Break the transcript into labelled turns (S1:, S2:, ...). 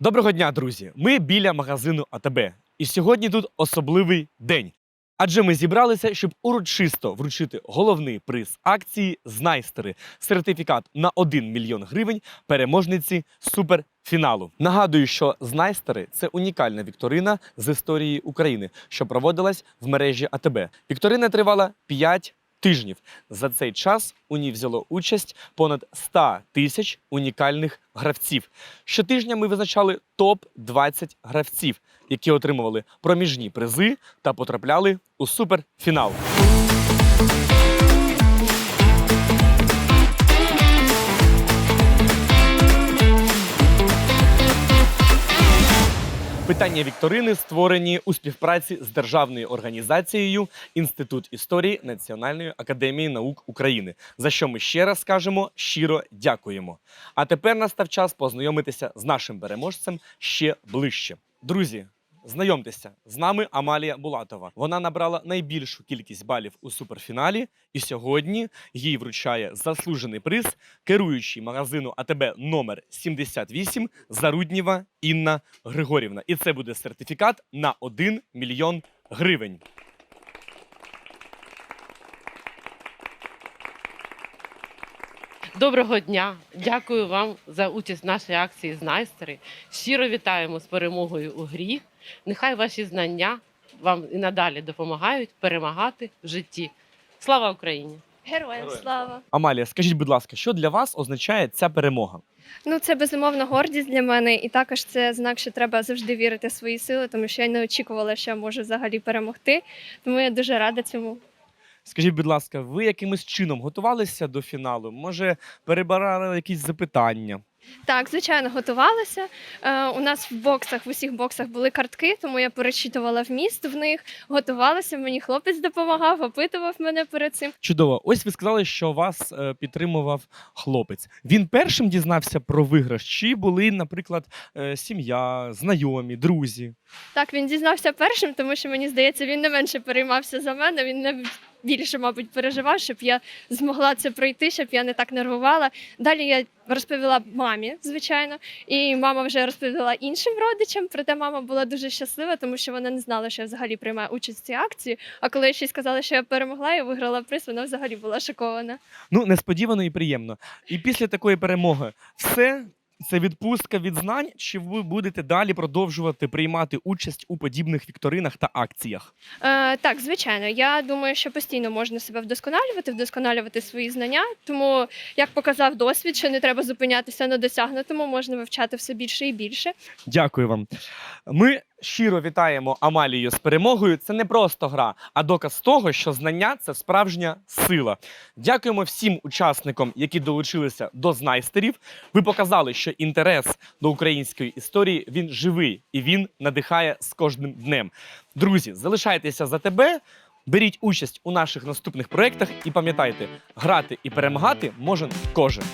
S1: Доброго дня, друзі! Ми біля магазину АТБ. І сьогодні тут особливий день. Адже ми зібралися, щоб урочисто вручити головний приз акції Знайстери сертифікат на 1 мільйон гривень переможниці суперфіналу. Нагадую, що Знайстери це унікальна вікторина з історії України, що проводилась в мережі АТБ. Вікторина тривала 5 тижнів. За цей час у ній взяло участь понад 100 тисяч унікальних гравців. Щотижня ми визначали топ-20 гравців, які отримували проміжні призи та потрапляли у суперфінал. Питання вікторини створені у співпраці з державною організацією Інститут історії Національної академії наук України, за що ми ще раз скажемо щиро дякуємо. А тепер настав час познайомитися з нашим переможцем ще ближче. Друзі, знайомтеся з нами Амалія Булатова. Вона набрала найбільшу кількість балів у суперфіналі, і сьогодні їй вручає заслужений приз керуючий магазину АТБ номер 78 Заруднєва Інна Григорівна. І це буде сертифікат на 1 мільйон гривень.
S2: Доброго дня! Дякую вам за участь в нашій акції Знайстери. Щиро вітаємо з перемогою у грі. Нехай ваші знання вам і надалі допомагають перемагати в житті. Слава Україні!
S3: Героям слава!
S1: Амалія, скажіть, будь ласка, що для вас означає ця перемога?
S3: Ну це безумовно гордість для мене, і також це знак, що треба завжди вірити в свої сили, тому що я не очікувала, що я можу взагалі перемогти. Тому я дуже рада цьому.
S1: Скажіть, будь ласка, ви якимось чином готувалися до фіналу? Може, перебирали якісь запитання?
S3: Так, звичайно, готувалася. Е, у нас в боксах, в усіх боксах були картки, тому я перечитувала вміст в них, готувалася. Мені хлопець допомагав, опитував мене перед цим.
S1: Чудово. Ось ви сказали, що вас е, підтримував хлопець. Він першим дізнався про виграш, чи були, наприклад, е, сім'я, знайомі, друзі?
S3: Так, він дізнався першим, тому що мені здається, він не менше переймався за мене. Він не більше, мабуть, переживав, щоб я змогла це пройти, щоб я не так нервувала. Далі я розповіла мамі, звичайно, і мама вже розповіла іншим родичам. Проте мама була дуже щаслива, тому що вона не знала, що я взагалі приймаю участь в цій акції. А коли я ще сказала, що я перемогла і виграла приз, вона взагалі була шокована.
S1: Ну, несподівано і приємно. І після такої перемоги все. Це відпустка від знань, чи ви будете далі продовжувати приймати участь у подібних вікторинах та акціях?
S3: Е, так, звичайно, я думаю, що постійно можна себе вдосконалювати, вдосконалювати свої знання. Тому, як показав досвід, що не треба зупинятися на досягнутому, можна вивчати все більше і більше.
S1: Дякую вам. Ми щиро вітаємо Амалію з перемогою. Це не просто гра, а доказ того, що знання це справжня сила. Дякуємо всім учасникам, які долучилися до знайстерів. Ви показали, що інтерес до української історії він живий і він надихає з кожним днем. Друзі, залишайтеся за тебе. Беріть участь у наших наступних проєктах і пам'ятайте, грати і перемагати може кожен.